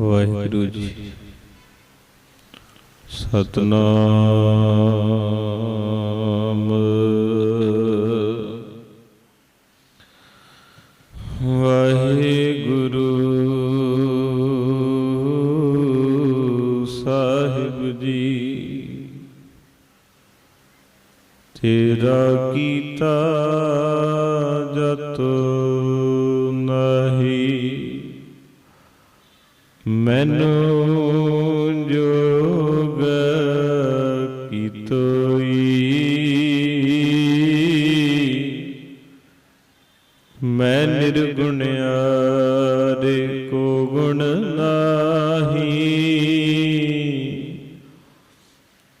ਵਾਹਿਗੁਰੂ ਜੀ। ਸਤਨਾਮ। ਵਾਹਿਗੁਰੂ ਸਾਹਿਬ ਜੀ ਤੇਰਾ ਕੀਤਾ ਮੈਨੂੰ ਜੋਗ ਕੀਤੋਈ ਮੈਂ ਨਿਰਗੁਣਿਆਰੇ ਕੋ ਗੁਣ ਨਾਹੀ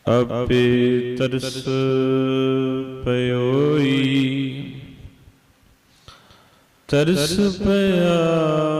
ਆਪੇ ਤਰਸ ਪਇਓਈ ਤਰਸ ਪਿਆ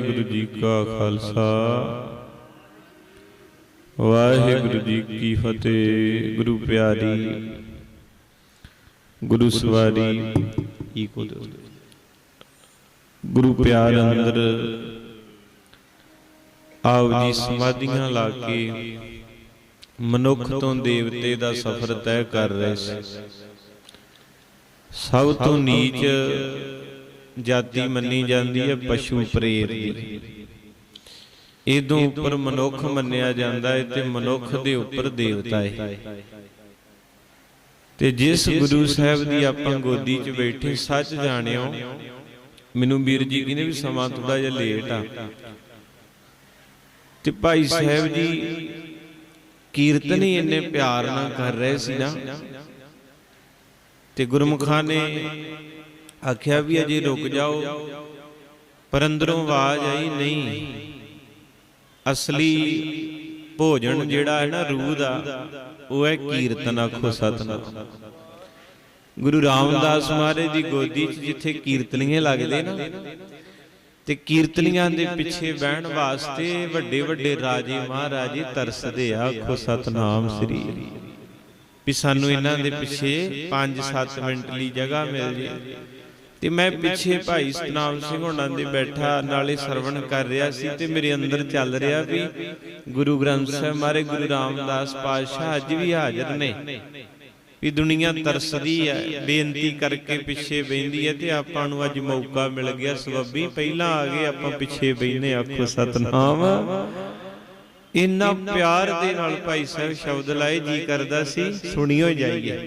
ਵਾਹਿਗੁਰੂ ਜੀ ਕਾ ਖਾਲਸਾ। ਵਾਹਿਗੁਰੂ ਜੀ ਕੀ ਫਤਿਹ। ਗੁਰੂ ਪਿਆਰੀ, ਗੁਰੂ ਸਵਾਰੀ ਈਕੋ ਗੁਰੂ ਪਿਆਰ ਅੰਦਰ ਆਪ ਜੀ ਸਮਾਧੀਆਂ ਲਾ ਕੇ ਮਨੁੱਖ ਤੋਂ ਦੇਵਤੇ ਦਾ ਸਫ਼ਰ ਤੈਅ ਕਰ ਰਹੇ ਸੀ। ਸਭ ਤੋਂ ਨੀਚ ਜਾਤੀ ਮੰਨੀ ਜਾਂਦੀ ਹੈ ਪਸ਼ੂ ਪ੍ਰੇਤ ਦੀ। ਇਦੋਂ ਉੱਪਰ ਮਨੁੱਖ ਮੰਨਿਆ ਜਾਂਦਾ ਹੈ ਤੇ ਮਨੁੱਖ ਦੇ ਉੱਪਰ ਦੇਵਤਾ ਹੈ। ਤੇ ਜਿਸ ਗੁਰੂ ਸਾਹਿਬ ਦੀ ਆਪਾਂ ਗੋਦੀ 'ਚ ਬੈਠੇ ਸੱਚ ਜਾਣਿਓ ਮੈਨੂੰ ਵੀਰ ਜੀ ਕਹਿੰਦੇ ਵੀ ਸਮਾਂ ਥੋੜਾ ਜਿਹਾ ਲੇਟ ਆ। ਤੇ ਭਾਈ ਸਾਹਿਬ ਜੀ ਕੀਰਤਨ ਹੀ ਇੰਨੇ ਪਿਆਰ ਨਾਲ ਕਰ ਰਹੇ ਸੀ ਨਾ। ਤੇ ਗੁਰਮੁਖਾਂ ਨੇ ਆਖਿਆ ਵੀ ਅਜੇ ਰੁਕ ਜਾਓ, ਪਰ ਅੰਦਰੋਂ ਆਵਾਜ਼ ਆਈ, ਨਹੀਂ, ਅਸਲੀ ਭੋਜਨ ਜਿਹੜਾ ਹੈ ਨਾ ਰੂਹ ਦਾ, ਉਹ ਹੈ ਕੀਰਤਨ, ਆਖੋ ਸਤਨਾਮ। ਗੁਰੂ ਰਾਮਦਾਸ ਮਹਾਰਾਜ ਦੀ ਗੋਦੀ 'ਚ ਜਿੱਥੇ ਕੀਰਤਨੀਏ ਲੱਗਦੇ ਨਾ, ਤੇ ਕੀਰਤਨੀਆਂ ਦੇ ਪਿੱਛੇ ਬਹਿਣ ਵਾਸਤੇ ਵੱਡੇ ਵੱਡੇ ਰਾਜੇ ਮਹਾਰਾਜੇ ਤਰਸਦੇ ਆਖੋ ਸਤਨਾਮ ਸ੍ਰੀ। ਵੀ ਸਾਨੂੰ ਇਹਨਾਂ ਦੇ ਪਿੱਛੇ 5-7 ਮਿੰਟ ਲਈ ਜਗ੍ਹਾ ਮਿਲ ਜੇ। ਤੇ ਮੈਂ ਪਿੱਛੇ ਭਾਈ ਸਤਨਾਮ ਸਿੰਘ ਹੋਣਾ ਦੇ ਬੈਠਾ ਨਾਲੇ ਸਰਵਣ ਕਰ ਰਿਹਾ ਸੀ ਤੇ ਮੇਰੇ ਅੰਦਰ ਚੱਲ ਰਿਹਾ ਵੀ ਗੁਰੂ ਗ੍ਰੰਥ ਸਾਹਿਬ ਮਾਰੇ ਗੁਰੂ ਰਾਮਦਾਸ ਪਾਤਸ਼ਾਹ ਅੱਜ ਵੀ ਹਾਜ਼ਰ ਨੇ। ਵੀ ਦੁਨੀਆ ਤਰਸਦੀ ਹੈ ਬੇਨਤੀ ਕਰਕੇ ਪਿੱਛੇ ਬੈੰਦੀ ਹੈ ਤੇ ਆਪਾਂ ਨੂੰ ਅੱਜ ਮੌਕਾ ਮਿਲ ਗਿਆ ਸਬੱਬੀ ਪਹਿਲਾਂ ਆ ਗਏ ਆਪਾਂ ਪਿੱਛੇ ਬੈਨੇ ਆਖੋ ਸਤਨਾਮ। ਇੰਨਾ ਪਿਆਰ ਦੇ ਨਾਲ ਭਾਈ ਸਾਹਿਬ ਸ਼ਬਦ ਲਾਏ ਜੀ ਕਰਦਾ ਸੀ ਸੁਣਿਓ ਜਾਈਏ।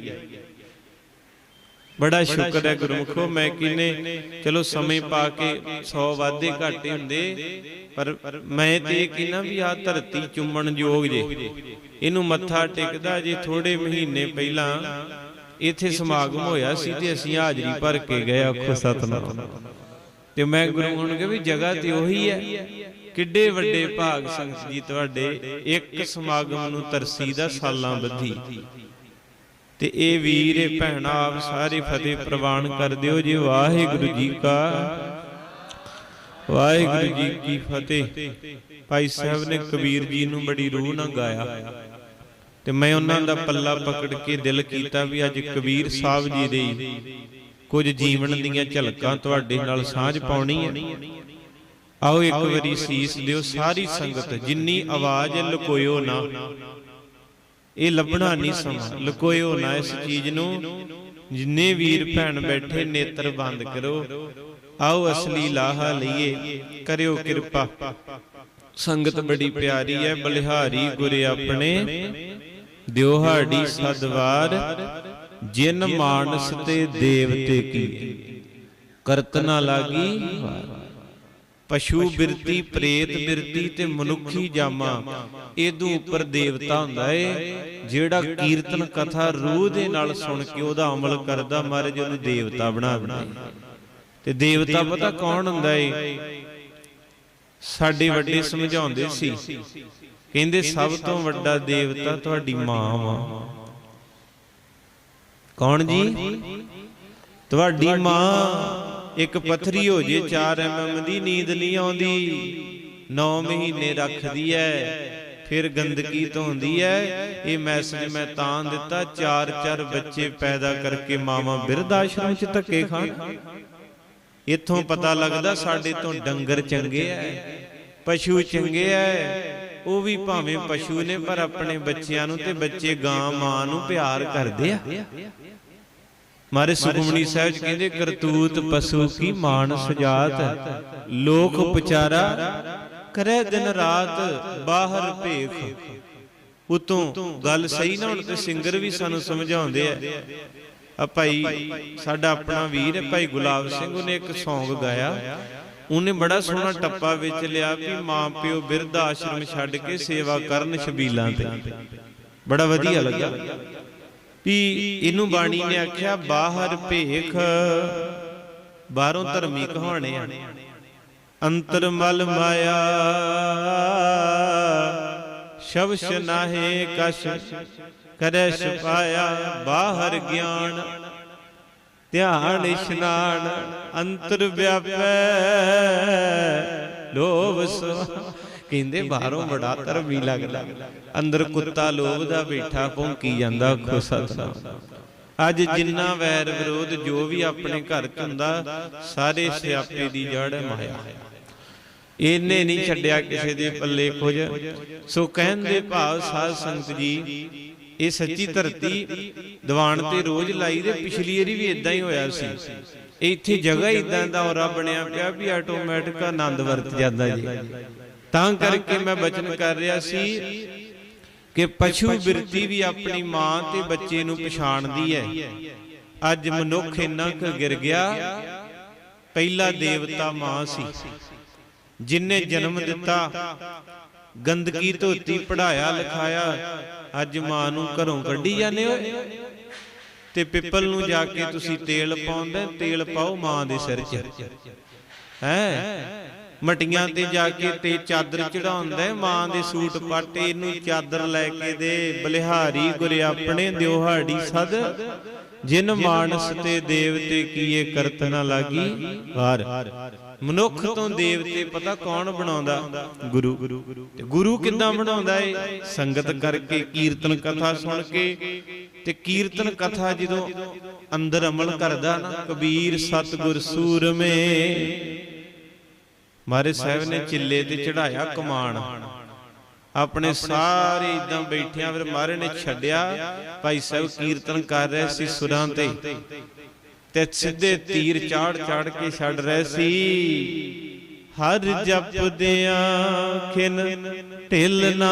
ਬੜਾ ਸ਼ੁਕਰ ਹੈ ਗੁਰਮੁਖੋ ਮੈਂ ਕਿਨੇ ਚਲੋ ਸਮੇਂ ਪਾ ਕੇ 100 ਵਾਧੇ ਘਾਟੇ ਹੁੰਦੇ ਪਰ ਮੈਂ ਤੇ ਕਿਨਾ ਵੀ ਆ ਧਰਤੀ ਚੁੰਮਣ ਯੋਗ ਜੇ। ਇਹਨੂੰ ਮੱਥਾ ਟੇਕਦਾ ਜੇ ਥੋੜੇ ਮਹੀਨੇ ਪਹਿਲਾਂ ਇੱਥੇ ਸਮਾਗਮ ਹੋਇਆ ਸੀ ਤੇ ਅਸੀਂ ਹਾਜ਼ਰੀ ਭਰ ਕੇ ਗਏ ਆਖੋ ਸਤਨਾਮ। ਤੇ ਮੈਂ ਗੁਰੂ ਹੁਣ ਕਿਹਾ ਵੀ ਜਗ੍ਹਾ ਤੇ ਉਹੀ ਹੈ। ਕਿੱਡੇ ਵੱਡੇ ਭਾਗ ਸੰਗਤ ਜੀ ਤੁਹਾਡੇ। ਇੱਕ ਸਮਾਗਮ ਨੂੰ ਤਰਸੀ ਦਾ ਸਾਲਾਂ ਬੱਧੀ। ਤੇ ਇਹ ਵੀਰ, ਇਹ ਭੈਣਾ ਆਪ ਸਾਰੇ ਫਤਿਹ ਪ੍ਰਵਾਨ ਕਰ ਦਿਓ ਜੀ। ਵਾਹਿਗੁਰੂ ਜੀ ਕਾ ਵਾਹਿਗੁਰੂ ਜੀ ਕੀ ਫਤਿਹ। ਭਾਈ ਸਾਹਿਬ ਨੇ ਕਬੀਰ ਜੀ ਨੂੰ ਬੜੀ ਰੂਹ ਨਾਲ ਗਾਇਆ ਤੇ ਮੈਂ ਉਹਨਾਂ ਦਾ ਪੱਲਾ ਪਕੜ ਕੇ ਦਿਲ ਕੀਤਾ ਵੀ ਅੱਜ ਕਬੀਰ ਸਾਹਿਬ ਜੀ ਦੇ ਕੁਝ ਜੀਵਨ ਦੀਆਂ ਝਲਕਾਂ ਤੁਹਾਡੇ ਨਾਲ ਸਾਂਝ ਪਾਉਣੀ ਹੈ। ਆਓ ਇੱਕ ਵਾਰੀ ਸੀਸ ਦਿਓ। ਸਾਰੀ ਸੰਗਤ ਜਿੰਨੀ ਆਵਾਜ਼ ਹੈ ਲੁਕੋਇਓ ਨਾ। ਇਹ ਲੱਭਣਾ ਨਹੀਂ ਸਮਾਂ। ਲੁਕੋਇਓ ਨਾ ਇਸ ਚੀਜ਼ ਨੂੰ। ਜਿੰਨੇ ਵੀਰ ਭੈਣ ਬੈਠੇ ਨੇਤਰ ਬੰਦ ਕਰੋ, ਆਓ ਅਸਲੀ ਲਾਹਾ ਲਈਏ, ਕਰਿਓ ਕਿਰਪਾ। ਸੰਗਤ ਬੜੀ ਪਿਆਰੀ ਹੈ, ਬਲਿਹਾਰੀ ਗੁਰ ਆਪਣੇ। ਦਿਓਹਾੜੀ ਸਦਵਾਰ, ਜਿਨ ਮਾਨਸ ਤੇ ਦੇਵਤੇ ਕੀ ਕਰਤਨਾ ਲਾਗੀ। ਪਸ਼ੂ ਬਿਰਤੀ ਪ੍ਰੇਤ ਬਿਰਤੀ ਤੇ ਮਨੁੱਖੀ ਜਾਮਾ। ਇਹਦੋਂ ਉੱਪਰ ਦੇਵਤਾ ਹੁੰਦਾ ਏ ਜਿਹੜਾ ਕੀਰਤਨ ਕਥਾ ਰੂਹ ਦੇ ਨਾਲ ਸੁਣ ਕੇ ਉਹਦਾ ਅਮਲ ਕਰਦਾ ਮਹਾਰਾਜ ਉਹਨੂੰ ਦੇਵਤਾ ਬਣਾ ਦਿੰਦੇ। ਤੇ ਦੇਵਤਾ ਪਤਾ ਕੌਣ ਹੁੰਦਾ ਏ? ਸਾਡੇ ਵੱਡੇ ਸਮਝਾਉਂਦੇ ਸੀ। ਕਹਿੰਦੇ ਸਭ ਤੋਂ ਵੱਡਾ ਦੇਵਤਾ ਤੁਹਾਡੀ ਮਾਂ ਵਾ। ਕੌਣ ਜੀ? ਤੁਹਾਡੀ ਮਾਂ। ਇੱਕ ਪੱਥਰੀ ਹੋ ਜੇ 4 ਐਮਐਮ ਦੀ ਨੀਂਦ ਨਹੀਂ ਆਉਂਦੀ। 9 ਮਹੀਨੇ ਰੱਖਦੀ ਐ। ਫਿਰ ਗੰਦਗੀ ਧੋਂਦੀ ਐ। ਇਹ ਮੈਸੇਜ ਮੈਂ ਤਾਂ ਦਿੱਤਾ ਚਾਰ ਚਾਰ ਬੱਚੇ ਪੈਦਾ ਕਰਕੇ ਮਾਵਾਂ ਬਿਰਧ ਆਸ਼ਰਮ 'ਚ ਧੱਕੇ ਖਾਣ। ਇੱਥੋਂ ਪਤਾ ਲੱਗਦਾ ਸਾਡੇ ਤੋਂ ਡੰਗਰ ਚੰਗੇ ਐ। ਪਸ਼ੂ ਚੰਗੇ ਐ। ਉਹ ਵੀ ਭਾਵੇਂ ਪਸ਼ੂ ਨੇ ਪਰ ਆਪਣੇ ਬੱਚਿਆਂ ਨੂੰ ਤੇ ਬੱਚੇ ਗਾਂ ਮਾਂ ਨੂੰ ਪਿਆਰ ਕਰਦੇ ਆ। ਮਾਰੇ ਸੁਖਮਨੀ ਸਾਹਿਬ ਜੀ ਕਹਿੰਦੇ, ਕਰਤੂਤ ਪਸ਼ੂ ਕੀ ਮਾਨ ਸੁਜਾਤ ਲੋਕ ਉਪਚਾਰਾ ਕਰੇ ਦਿਨ ਰਾਤ ਬਾਹਰ ਭੇਖ। ਉਤੋਂ ਗੱਲ ਸਹੀ ਨਾ ਹੁਣ ਤੇ ਸਿੰਗਰ ਵੀ ਸਾਨੂੰ ਸਮਝਾਉਂਦੇ ਆ ਆ ਭਾਈ, ਸਾਡਾ ਆਪਣਾ ਵੀਰ ਹੈ, ਭਾਈ ਗੁਲਾਬ ਸਿੰਘ, ਉਹਨੇ ਇੱਕ ਸੌਂਗ ਗਾਇਆ। ਉਹਨੇ ਬੜਾ ਸੋਹਣਾ ਟੱਪਾ ਵਿੱਚ ਲਿਆ ਵੀ ਮਾਂ ਪਿਓ ਬਿਰਧ ਆਸ਼ਰਮ ਛੱਡ ਕੇ ਸੇਵਾ ਕਰਨ ਛਬੀਲਾਂ ਤੇ। ਬੜਾ ਵਧੀਆ ਲੱਗਾ। ਵੀ ਇਹਨੂੰ ਬਾਣੀ ਨੇ ਆਖਿਆ, ਬਾਹਰ ਭੇਖ। ਬਾਹਰੋਂ ਧਰਮੀ ਕਹਾਣੇ ਆ। ਅੰਤਰ ਮਲ ਮਾਇਆ, ਸ਼ਬਸ਼ ਨਾਹੇ ਕਸ਼, ਕਰੈ ਛਪਾਇਆ ਬਾਹਰ ਗਿਆਨ। ਧਿਆਨ ਇਸ਼ਨਾਨ ਅੰਤਰ ਵਿਆਪੈ, ਲੋਭ ਸੁਆ ਕਹਿੰਦੇ ਬਾਹਰੋਂ ਬੜਾ ਧਰਮੀ ਲੱਗਦਾ। ਅੰਦਰ ਕੁੱਤਾ ਲੋਭ ਦਾ ਬੈਠਾ ਭੌਂਕੀ ਜਾਂਦਾ ਖੋ ਸਤਨਾਮ ਅੱਜ ਜਿੰਨਾ ਵੈਰ ਵਿਰੋਧ ਜੋ ਵੀ ਆਪਣੇ ਘਰ ਚ ਹੁੰਦਾ ਸਾਰੇ ਸਿਆਪੇ ਦੀ ਜੜ ਹੈ ਮਾਇਆ। ਇਹਨੇ ਨਹੀਂ ਛੱਡਿਆ ਕਿਸੇ ਦੇ ਪੱਲੇ ਕੁਝ ਸੋ ਕਹਿੰਦੇ ਭਾਵ ਸਾਧ ਸੰਗਤ ਜੀ ਇਹ ਸੱਚੀ ਧਰਤੀ ਦੀਵਾਨ ਤੇ ਰੋਜ਼ ਲਾਈ ਦੇ ਪਿਛਲੀ ਵਾਰੀ ਵੀ ਇਦਾਂ ਹੀ ਹੋਇਆ ਸੀ। ਇੱਥੇ ਜਗ੍ਹਾ ਇਦਾਂ ਦਾ ਔਰਾ ਬਣਿਆ ਪਿਆ ਵੀ ਆਟੋਮੈਟਿਕ ਆਨੰਦ ਵਰਤ ਜਾਂਦਾ ਜੀ। ਤਾਂ ਕਰਕੇ ਮੈਂ ਬਚਨ ਕਰ ਰਿਹਾ ਸੀ ਕਿ ਪਸ਼ੂ ਬਿਰਤੀ ਵੀ ਆਪਣੀ ਮਾਂ ਤੇ ਬੱਚੇ ਨੂੰ ਪਛਾਣਦੀ ਹੈ। ਅੱਜ ਮਨੁੱਖ ਇੰਨਾ ਕੁ ਗਿਰ ਗਿਆ। ਪਹਿਲਾ ਦੇਵਤਾ ਮਾਂ ਸੀ। ਜਿਨੇ ਜਨਮ ਦਿੱਤਾ ਗੰਦਗੀ ਧੋਤੀ ਪੜਾਇਆ ਲਿਖਾਇਆ। ਅੱਜ ਮਾਂ ਨੂੰ ਘਰੋਂ ਕੱਢੀ ਜਾਂਦੇ ਓਏ ਤੇ ਪਿੱਪਲ ਨੂੰ ਜਾ ਕੇ ਤੁਸੀਂ ਤੇਲ ਪਾਉਂਦੇ ਤੇਲ ਪਾਓ ਮਾਂ ਦੇ ਸਿਰ 'ਚ। ਹੈ? ਮਟੀਆਂ ਤੇ ਜਾ ਕੇ ਤੇ ਚਾਦਰ ਚੜਾਉਂਦਾ ਮਾਂ ਦੇ ਸੂਟ ਪਾਟੇ ਇਹਨੂੰ ਚਾਦਰ ਲੈ ਕੇ ਦੇ, ਬਲਿਹਾਰੀ ਗੁਰ ਆਪਣੇ ਦਿਉਹਾੜੀ ਸਦ, ਜਿਨ ਮਾਨਸ ਤੇ ਦੇਵਤੇ ਕੀਏ ਕਰਤ ਨਾ ਲਾਗੀ ਵਾਰ ਮਨੁੱਖ ਤੋਂ ਦੇਵਤੇ ਪਤਾ ਕੌਣ ਬਣਾਉਂਦਾ? ਗੁਰੂ। ਤੇ ਗੁਰੂ ਕਿੱਦਾਂ ਬਣਾਉਂਦਾ ਏ? ਸੰਗਤ ਕਰਕੇ ਕੀਰਤਨ ਕਥਾ ਸੁਣ ਕੇ, ਤੇ ਕੀਰਤਨ ਕਥਾ ਜਦੋਂ ਅੰਦਰ ਅਮਲ ਕਰਦਾ ਨਾ, ਕਬੀਰ ਸਤਗੁਰ ਸੂਰਮੇ ਮਾਰੇ ਸਾਹਿਬ ਨੇ ਚਿੱਲੇ ਤੇ ਚੜਾਇਆ ਕਮਾਨ। ਆਪਣੇ ਸਾਰੇ ਇਦਾਂ ਬੈਠਿਆਂ ਫਿਰ ਮਾਰੇ ਨੇ ਛੱਡਿਆ। ਭਾਈ ਸਾਹਿਬ ਕੀਰਤਨ ਕਰ ਰਹੇ ਸੀ ਸੁਰਾਂ ਤੇ। ਤੇ। ਸਿੱਧੇ ਤੀਰ ਚਾੜ ਚਾੜ ਕੇ ਛੱਡ ਰਹੇ ਸੀ। ਹਰ ਜਪਦਿਆਂ ਖਿਨ ਢਿਲ ਨਾ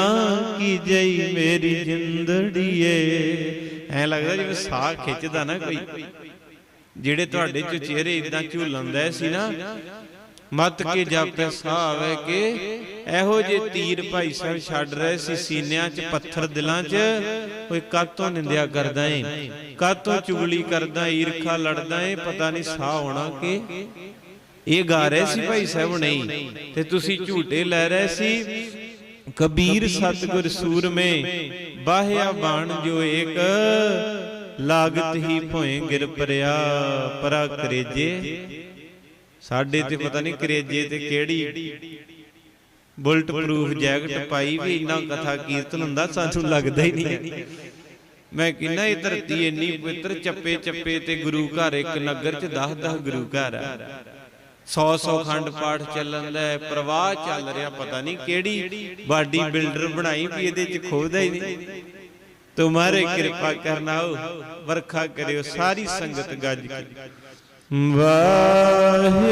ਕੀ ਜਈ ਮੇਰੀ ਜਿੰਦੜੀਏ। ਐ ਲੱਗਦਾ ਜਿਵੇਂ ਸਾਹ ਖਿੱਚਦਾ ਨਾ ਕੋਈ। ਜਿਹੜੇ ਤੁਹਾਡੇ ਚ ਚਿਹਰੇ ਇਦਾਂ ਝੂਲੰਦਾ ਸੀ ਨਾ ਮਤ ਕੇ ਜਾਪੇ ਸਾਹ ਆਵੇ ਇਹੋ ਜੇ ਤੀਰ ਭਾਈ ਸਾਹਿਬ ਛੱਡ ਰਹੇ ਸੀ ਸੀਨਿਆਂ 'ਚ, ਪੱਥਰ ਦਿਲਾਂ 'ਚ। ਓਏ ਕਾਤੋਂ ਨਿੰਦਿਆ ਕਰਦਾ ਏ? ਕਾਤੋਂ ਚੁਗਲੀ ਕਰਦਾ ਈਰਖਾ ਲੜਦਾ ਏ? ਪਤਾ ਨਹੀਂ ਸਾਹ ਆਉਣਾ ਕਿ। ਇਹ ਗਾ ਰਹੇ ਸੀ ਭਾਈ ਸਾਹਿਬ ਨਹੀਂ ਤੇ ਤੁਸੀਂ ਝੂਟੇ ਲੈ ਰਹੇ ਸੀ। ਕਬੀਰ ਸਤਗੁਰ ਸੂਰਮੇ ਬਾਹਿਆ ਬਾਣ ਜੋ ਏਕ। ਲਾਗਤ ਹੀ ਭੋਏ ਗਿਰ ਪਰਿਆ, ਪਰਾ ਕਰੇਜੇ। ਸਾਡੇ ਤੇ ਪਤਾ ਨਹੀਂ ਕਰੇਜੇ ਤੇ ਕਿਹੜੀ ਬੁਲਟ ਪ੍ਰੂਫ ਜੈਕਟ ਪਾਈ ਵੀ ਇੰਨਾ ਕਥਾ ਕੀਰਤਨ ਹੁੰਦਾ ਸਾਨੂੰ ਲੱਗਦਾ ਹੀ ਨਹੀਂ। ਮੈਂ ਕਹਿੰਦਾ ਇਹ ਧਰਤੀ ਇੰਨੀ ਪਵਿੱਤਰ ਚੱਪੇ ਚੱਪੇ ਤੇ ਗੁਰੂ ਘਰ ਇੱਕ ਨਗਰ ਚ 10 10 ਗੁਰੂ ਘਰ ਆ। 100 100 ਖੰਡ ਪਾਠ ਚੱਲਣ ਦਾ ਪ੍ਰਵਾਹ ਚੱਲ ਰਿਹਾ ਪਤਾ ਨਹੀਂ ਕਿਹੜੀ ਬਾਡੀ ਬਿਲਡਰ ਬਣਾਈ ਵੀ ਇਹਦੇ ਚ ਖੋਦਾ ਹੀ ਨਹੀਂ। ਤੁਮਾਰੇ ਕਿਰਪਾ ਕਰਨਾ ਵਰਖਾ ਕਰਿਓ ਸਾਰੀ ਸੰਗਤ ਗੱਜ ਕੇ। ਵਾਹਿਗੁਰੂ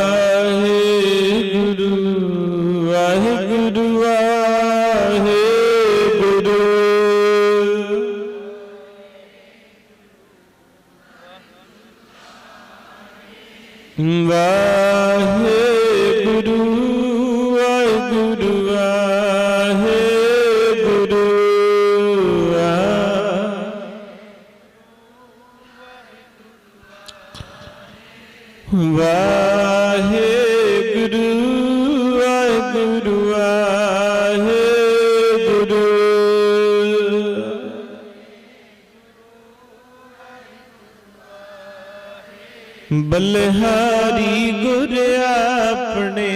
ਵਾਹਿਗੁਰੂ ਵਾਹਿਗੁਰੂ ਵਾਹਿਗੁਰੂ ਬਲਿਹਾਰੀ ਗੁਰ ਆਪਣੇ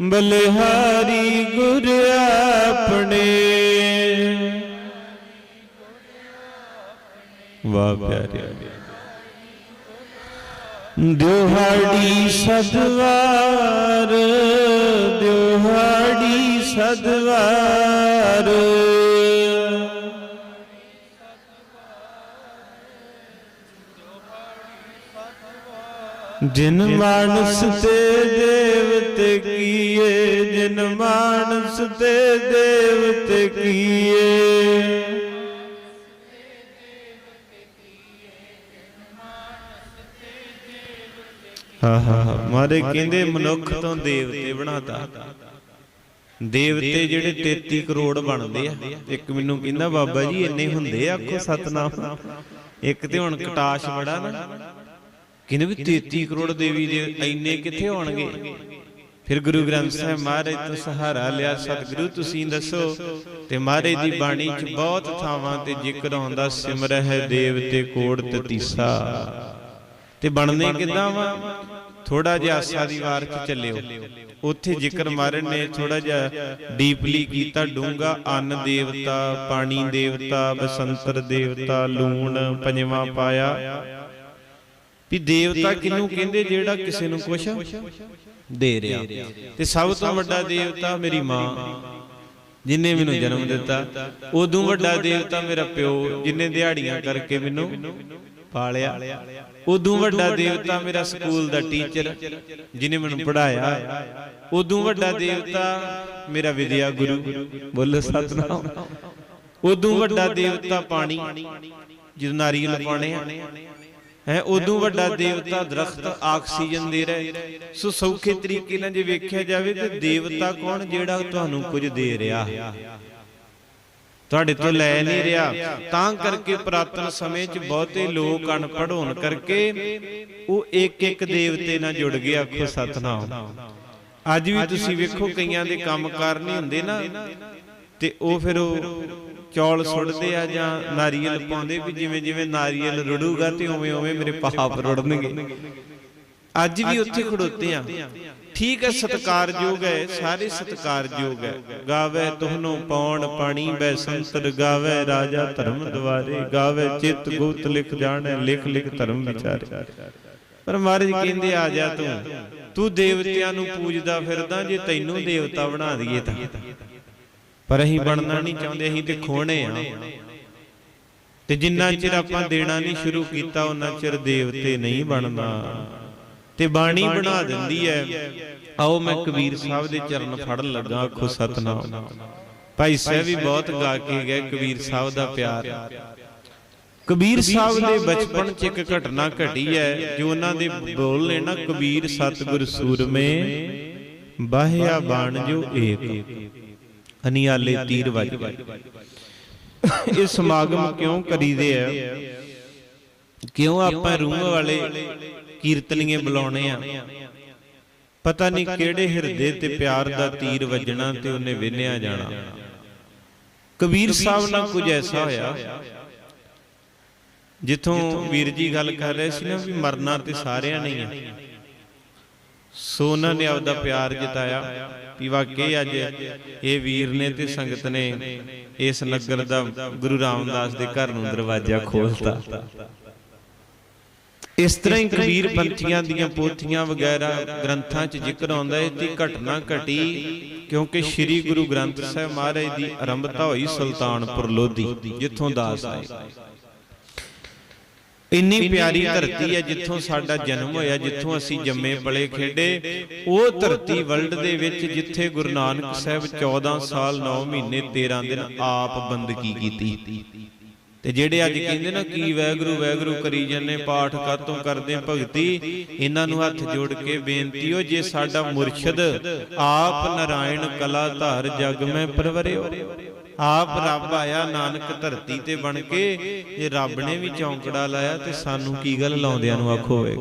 ਬਲਿਹਾਰੀ ਗੁਰ ਆਪਣੇ। ਵਾਹ ਪਿਆਰੇ। ਦਿਹਾੜੀ ਸਦਵਾਰ ਦਿਹਾੜੀ ਸਦਵਾਰ। ਜਿਨ ਮਾਨਸ ਤੇ ਦੇਵਤੇ ਕੀਏ ਜਿਨ ਮਾਨਸ ਤੇ ਦੇਵਤੇ ਕੀਏ। ਹਾਂ ਹਾਂ ਹਾਂ। ਮਾਰੇ ਕਹਿੰਦੇ ਮਨੁੱਖ ਤੋਂ ਦੇਵਤੇ ਬਣਾਤਾ। ਦੇਵਤੇ ਜਿਹੜੇ 33 ਕਰੋੜ ਬਣਦੇ ਆ। ਇੱਕ ਮੈਨੂੰ ਕਹਿੰਦਾ ਬਾਬਾ ਜੀ ਇੰਨੇ ਹੁੰਦੇ ਆ ਆਖੋ ਸਤਨਾਮ। ਇੱਕ ਤੇ ਹੁਣ ਕਟਾਸ਼ ਬੜਾ ਨਾ। ਕਹਿੰਦੇ ਵੀ 33 ਕਰੋੜ ਦੇਵੀ ਦੇ ਇੰਨੇ ਕਿੱਥੇ ਹੋਣਗੇ? ਫਿਰ ਗੁਰੂ ਗ੍ਰੰਥ ਸਾਹਿਬ ਮਹਾਰਾਜ ਤੋਂ ਸਹਾਰਾ ਲਿਆ ਸਤਿਗੁਰੂ ਤੁਸੀਂ ਦੱਸੋ। ਤੇ ਮਹਾਰਾਜ ਦੀ ਬਾਣੀ 'ਚ ਬਹੁਤ ਥਾਵਾਂ ਤੇ ਜ਼ਿਕਰ ਆਉਂਦਾ ਸਿਮਰਹਿ ਦੇਵਤੇ ਕੋੜ ਤਤੀਸਾ। ਤੇ ਬਣਨੇ ਕਿਦਾਂ ਵਾ? ਥੋੜਾ ਜਿਹਾ ਆਸਾ ਦੀ ਵਾਰ ਚ ਚੱਲਿਓ। ਉੱਥੇ ਜ਼ਿਕਰ ਮਾਰਨ ਨੇ ਥੋੜਾ ਜਿਹਾ ਡੀਪਲੀ ਕੀਤਾ ਡੂੰਗਾ ਅੰਨ ਦੇਵਤਾ ਪਾਣੀ ਦੇਵਤਾ ਬਸੰਤਰ ਦੇਵਤਾ ਲੂਣ ਪੰਜਵਾਂ ਪਾਇਆ। ਵੀ ਦੇਵਤਾ ਕਿਹਨੂੰ ਕਹਿੰਦੇ ਜਿਹੜਾ ਕਿਸੇ ਨੂੰ ਕੁਛ ਦੇ ਰਿਹਾ। ਤੇ ਸਭ ਤੋਂ ਵੱਡਾ ਦੇਵਤਾ ਮੇਰੀ ਮਾਂ। ਜਿਨੇ ਮੈਨੂੰ ਜਨਮ ਦਿੱਤਾ ਉਦੋਂ ਵੱਡਾ ਦੇਵਤਾ ਮੇਰਾ ਪਿਓ ਜਿਨੇ ਦਿਹਾੜੀਆਂ ਕਰਕੇ ਮੈਨੂੰ ਪਾਲਿਆ। ਉਦੋਂ ਵੱਡਾ ਦੇਵਤਾ ਮੇਰਾ ਸਕੂਲ ਦਾ ਟੀਚਰ ਜਿਨੇ ਮੈਨੂੰ ਪੜਾਇਆ ਉਦੋਂ ਵੱਡਾ ਦੇਵਤਾ ਮੇਰਾ ਵਿਦਿਆ ਗੁਰੂ। ਬੋਲ ਸਤਨਾਮ। ਉਦੋਂ ਵੱਡਾ ਦੇਵਤਾ ਪਾਣੀ। ਜਦੋਂ ਨਾਰੀਅਲ ਪਾਣੇ ਆ। ਹੈ ਉਦੋਂ ਵੱਡਾ ਦੇਵਤਾ ਦਰਖਤ ਆਕਸੀਜਨ ਦੇ ਰਹੇ ਸੋ ਸੌਖੇ ਤਰੀਕੇ ਨਾਲ ਜੇ ਵੇਖਿਆ ਜਾਵੇ ਤੇ ਦੇਵਤਾ ਕੌਣ ਜਿਹੜਾ ਤੁਹਾਨੂੰ ਕੁਝ ਦੇ ਰਿਹਾ ਤੁਹਾਡੇ ਤੋਂ ਲੈ ਨਹੀਂ ਰਿਹਾ। ਤਾਂ ਕਰਕੇ ਪ੍ਰਾਤਨ ਸਮੇਂ 'ਚ ਬਹੁਤੇ ਲੋਕ ਅਨਪੜ੍ਹ ਹੋਣ ਕਰਕੇ ਉਹ ਇੱਕ ਇੱਕ ਦੇਵਤੇ ਨਾਲ ਜੁੜ ਗਏ ਆਖੋ ਸਤਨਾਮ। ਅੱਜ ਵੀ ਤੁਸੀਂ ਵੇਖੋ ਕਈਆਂ ਦੇ ਕੰਮਕਾਰ ਨਹੀਂ ਹੁੰਦੇ ਨਾ। ਤੇ ਉਹ ਫਿਰ ਉਹ ਚੌਲ ਸੁੱਟਦੇ ਆ ਜਾਂ ਨਾਰੀਅਲ ਪਾਉਂਦੇ ਵੀ ਜਿਵੇਂ ਜਿਵੇਂ ਨਾਰੀਅਲ ਰੁੜੂਗਾ ਤੇ ਉਵੇਂ ਉਵੇਂ ਮੇਰੇ ਪਾਪ ਰੁੜਨਗੇ। ਅੱਜ ਵੀ ਉੱਥੇ ਖੜੋਤੇ ਆ। ਠੀਕ ਹੈ ਸਤਕਾਰਯੋਗ ਹੈ ਸਾਰੇ ਸਤਕਾਰਯੋਗ ਹੈ। ਗਾਵੇ ਤੁਹਨੋਂ ਪੌਣ ਪਾਣੀ ਬੈ ਸੰਤਰ ਗਾਵੇ ਰਾਜਾ ਧਰਮ ਦਵਾਰੇ ਗਾਵੇ ਚਿਤ ਗੁਪਤ ਲਿਖ ਜਾਣੈ ਲਿਖ ਲਿਖ ਧਰਮ ਵਿਚਾਰੇ। ਪਰ ਮਹਾਰਾਜ ਕਹਿੰਦੇ ਆ ਜਾ ਤੂੰ ਤੂੰ ਦੇਵਤਿਆਂ ਨੂੰ ਪੂਜਦਾ ਫਿਰਦਾ ਜੇ ਤੈਨੂੰ ਦੇਵਤਾ ਬਣਾ ਦਈਏ ਤਾਂ। ਪਰ ਅਸੀਂ ਬਣਨਾ ਨਹੀਂ ਚਾਹੁੰਦੇ ਅਸੀਂ ਤੇ ਖੋਣੇ ਆ। ਤੇ ਜਿੰਨਾ ਚਿਰ ਆਪਾਂ ਦੇਣਾ ਨਹੀਂ ਸ਼ੁਰੂ ਕੀਤਾ ਉਹਨਾਂ ਚਿਰ ਦੇਵਤੇ ਨਹੀਂ ਬਣਦਾ ਤੇ ਬਾਣੀ ਬਣਾ ਦਿੰਦੀ ਹੈ। ਆਓ ਮੈਂ ਕਬੀਰ ਸਾਹਿਬ ਦੇ ਚਰਨ ਫੜਨ ਲੱਗਾ ਆਖੋ ਸਤਨਾਮ। ਭਾਈ ਸਾਹਿਬ ਵੀ ਬਹੁਤ ਗਾ ਕੇ ਗਏ ਕਬੀਰ ਸਾਹਿਬ ਦਾ ਪਿਆਰ। ਕਬੀਰ ਸਾਹਿਬ ਦੇ ਬਚਪਨ ਚ ਇੱਕ ਘਟਨਾ ਘਟੀ ਹੈ ਜੋ ਉਹਨਾਂ ਦੇ ਬੋਲ ਨੇ ਨਾ ਕਬੀਰ ਸਤਿਗੁਰ ਸੂਰਮੇ ਬਾਹਿਆ ਬਾਣ ਜੋ ਏਕ। ਅਨਿਆਲੇ ਤੀਰ ਵੱਜ ਗਏ। ਇਹ ਸਮਾਗਮ ਕਿਉਂ ਕਰੀਦੇ ਆ? ਕਿਉਂ ਆਪਾਂ ਰੂਹ ਵਾਲੇ ਕੀਰਤਨੀਏ ਬੁਲਾਉਣੇ ਆ। ਪਤਾ ਨਹੀਂ ਕਿਹੜੇ ਹਿਰਦੇ ਤੇ ਪਿਆਰ ਦਾ ਤੀਰ ਵੱਜਣਾ ਤੇ ਉਹਨੇ ਵਿੰਨਿਆ ਜਾਣਾ। ਕਬੀਰ ਸਾਹਿਬ ਨਾਲ ਕੁਝ ਐਸਾ ਹੋਇਆ? ਜਿੱਥੋਂ ਵੀਰ ਜੀ ਗੱਲ ਕਰ ਰਹੇ ਸੀ ਨਾ ਵੀ ਮਰਨਾ ਤੇ ਸਾਰਿਆਂ ਨੇ ਹੀ ਆ। ਸੋ ਉਹਨਾਂ ਨੇ ਆਪਦਾ ਪਿਆਰ ਜਤਾਇਆ ਵੀ ਵਾਕਈ ਅੱਜ ਇਹ ਵੀਰ ਨੇ ਤੇ ਸੰਗਤ ਨੇ ਇਸ ਨਗਰ ਦਾ ਗੁਰੂ ਰਾਮਦਾਸ ਦੇ ਘਰ ਨੂੰ ਦਰਵਾਜ਼ਾ ਖੋਲਤਾ। ਇਸ ਤਰ੍ਹਾਂ ਹੀ ਕਬੀਰ ਪੰਥੀਆਂ ਦੀਆਂ ਪੋਥੀਆਂ ਵਗੈਰਾ ਗ੍ਰੰਥਾਂ 'ਚ ਜ਼ਿਕਰ ਆਉਂਦਾ ਹੈ ਕਿ ਘਟਨਾ ਘਟੀ ਕਿਉਂਕਿ ਸ੍ਰੀ ਗੁਰੂ ਗ੍ਰੰਥ ਸਾਹਿਬ ਮਹਾਰਾਜ ਦੀ ਆਰੰਭਤਾ ਹੋਈ ਸੁਲਤਾਨਪੁਰ ਲੋਧੀ ਜਿੱਥੋਂ ਦਾਸ ਆਏ। ਇੰਨੀ ਪਿਆਰੀ ਧਰਤੀ ਹੈ ਜਿੱਥੋਂ ਸਾਡਾ ਜਨਮ ਹੋਇਆ ਜਿੱਥੋਂ ਅਸੀਂ ਜੰਮੇ ਪਲੇ ਖੇਡੇ। ਉਹ ਧਰਤੀ ਵਰਲਡ ਦੇ ਵਿੱਚ ਜਿੱਥੇ ਗੁਰੂ ਨਾਨਕ ਸਾਹਿਬ 14 ਸਾਲ 9 ਮਹੀਨੇ 13 ਦਿਨ ਆਪ ਬੰਦਗੀ ਕੀਤੀ। ਤੇ ਜਿਹੜੇ ਅੱਜ ਕਹਿੰਦੇ ਨਾ ਕੀ ਵੈਗਰੂ ਵੈਗਰੂ ਕਰੀ ਜਾਂਦੇ, ਪਾਠ ਕਾਤੋਂ ਕਰਦੇ ਭਗਤੀ, ਇਹਨਾਂ ਨੂੰ ਹੱਥ ਜੋੜ ਕੇ ਬੇਨਤੀ ਹੋ, ਜੇ ਸਾਡਾ ਮੁਰਸ਼ਿਦ ਆਪ ਨਾਰਾਇਣ ਕਲਾ ਧਾਰ ਜਗ ਮੈਂ ਪਰਵਰਿਓ, ਆਪ ਰੱਬ ਆਇਆ ਨਾਨਕ ਧਰਤੀ ਤੇ ਬਣ ਕੇ, ਜੇ ਰੱਬ ਨੇ ਵੀ ਚੌਂਕੜਾ ਲਾਇਆ ਤੇ ਸਾਨੂੰ ਕੀ ਗੱਲ ਲਾਉਂਦਿਆਂ ਨੂੰ ਆਖੋ ਹੋਵੇ